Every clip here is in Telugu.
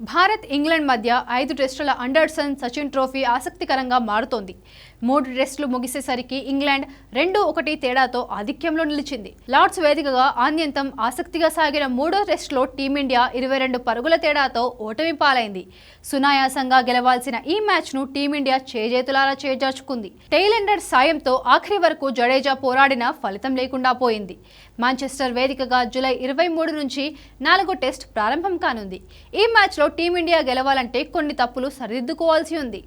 భారత్ ఇంగ్లాండ్ మధ్య ఐదు టెస్టుల అండర్సన్ సచిన్ ట్రోఫీ ఆసక్తికరంగా మారుతోంది. మూడు టెస్టులు ముగిసేసరికి ఇంగ్లాండ్ రెండు ఒకటి తేడాతో ఆధిక్యంలో నిలిచింది. లార్డ్స్ వేదికగా ఆన్యంతం ఆసక్తిగా సాగిన మూడో టెస్టులో టీమిండియా ఇరవై రెండు పరుగుల తేడాతో ఓటమి పాలైంది. సునాయాసంగా గెలవాల్సిన ఈ మ్యాచ్ను టీమిండియా చేజేతులారా చేజార్చుకుంది. టైలెండర్ సాయంతో ఆఖరి వరకు జడేజా పోరాడినా ఫలితం లేకుండా పోయింది. మాంచెస్టర్ వేదికగా జూలై ఇరవై మూడు నుంచి నాలుగో టెస్ట్ ప్రారంభం కానుంది. ఈ మ్యాచ్లో టీమిండియా గెలవాలంటే కొన్ని తప్పులు సరిదిద్దుకోవాల్సి ఉంది.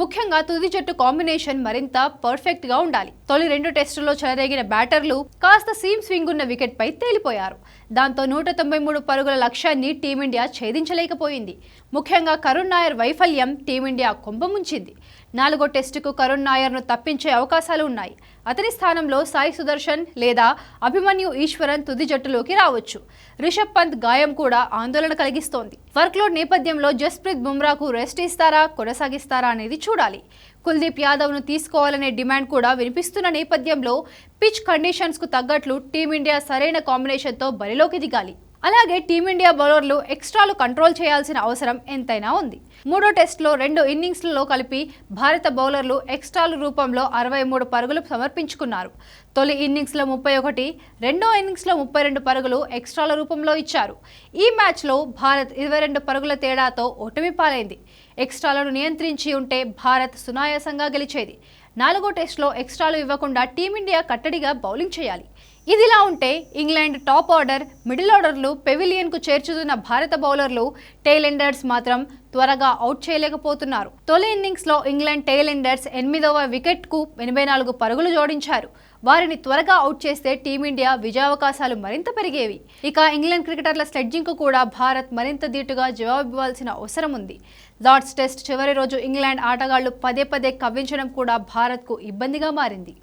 ముఖ్యంగా తుది జట్టు కాంబినేషన్ మరింత పర్ఫెక్ట్గా ఉండాలి. తొలి రెండు టెస్టుల్లో చెలరేగిన బ్యాటర్లు కాస్త సీమ్ స్వింగ్ ఉన్న వికెట్ పై తేలిపోయారు. దాంతో నూట తొంభై మూడు పరుగుల లక్ష్యాన్ని టీమిండియా ఛేదించలేకపోయింది. ముఖ్యంగా కరుణ్ నాయర్ వైఫల్యం టీమిండియా కుంభముంచింది నాలుగో టెస్టుకు కరుణ్ నాయర్ను తప్పించే అవకాశాలు ఉన్నాయి. అతని స్థానంలో సాయి సుదర్శన్ లేదా అభిమన్యు ఈశ్వరన్ తుది జట్టులోకి రావచ్చు. రిషబ్ పంత్ గాయం కూడా ఆందోళన కలిగిస్తోంది. వర్క్లోడ్ నేపథ్యంలో జస్ప్రీత్ బుమ్రాకు రెస్ట్ ఇస్తారా కొనసాగిస్తారా అనేది చూడాలి. కుల్దీప్ యాదవ్ను తీసుకోవాలనే డిమాండ్ కూడా వినిపిస్తున్న నేపథ్యంలో పిచ్ కండిషన్స్కు తగ్గట్లు టీమిండియా సరైన కాంబినేషన్తో బరిలోకి దిగాలి. అలాగే టీమిండియా బౌలర్లు ఎక్స్ట్రాలు కంట్రోల్ చేయాల్సిన అవసరం ఎంతైనా ఉంది. మూడో టెస్టులో రెండు ఇన్నింగ్స్లలో కలిపి భారత బౌలర్లు ఎక్స్ట్రాల రూపంలో అరవై మూడు పరుగులు సమర్పించుకున్నారు. తొలి ఇన్నింగ్స్లో ముప్పై ఒకటి రెండో ఇన్నింగ్స్లో ముప్పై రెండు పరుగులు ఎక్స్ట్రాల రూపంలో ఇచ్చారు. ఈ మ్యాచ్లో భారత్ ఇరవై రెండు పరుగుల తేడాతో ఓటమి పాలైంది. ఎక్స్ట్రాలను నియంత్రించి ఉంటే భారత్ సునాయాసంగా గెలిచేది. నాలుగో టెస్టులో ఎక్స్ట్రాలు ఇవ్వకుండా టీమిండియా కట్టడిగా బౌలింగ్ చేయాలి. ఇదిలా ఉంటే ఇంగ్లాండ్ టాప్ ఆర్డర్ మిడిల్ ఆర్డర్లు పెవిలియన్కు చేర్చుతున్న భారత బౌలర్లు టైలెండర్స్ మాత్రం త్వరగా అవుట్ చేయలేకపోతున్నారు. తొలి ఇన్నింగ్స్లో ఇంగ్లాండ్ టైలెండర్స్ ఎనిమిదవ వికెట్కు ఎనభై నాలుగు పరుగులు జోడించారు. వారిని త్వరగా అవుట్ చేస్తే టీమిండియా విజయావకాశాలు మరింత పెరిగేవి. ఇక ఇంగ్లాండ్ క్రికెటర్ల స్లెడ్జింగ్కు కూడా భారత్ మరింత ధీటుగా జవాబివ్వాల్సిన అవసరం ఉంది. లార్డ్స్ టెస్ట్ చివరి రోజు ఇంగ్లాండ్ ఆటగాళ్ళు పదే పదే కవ్వించడం కూడా భారత్కు ఇబ్బందిగా మారింది.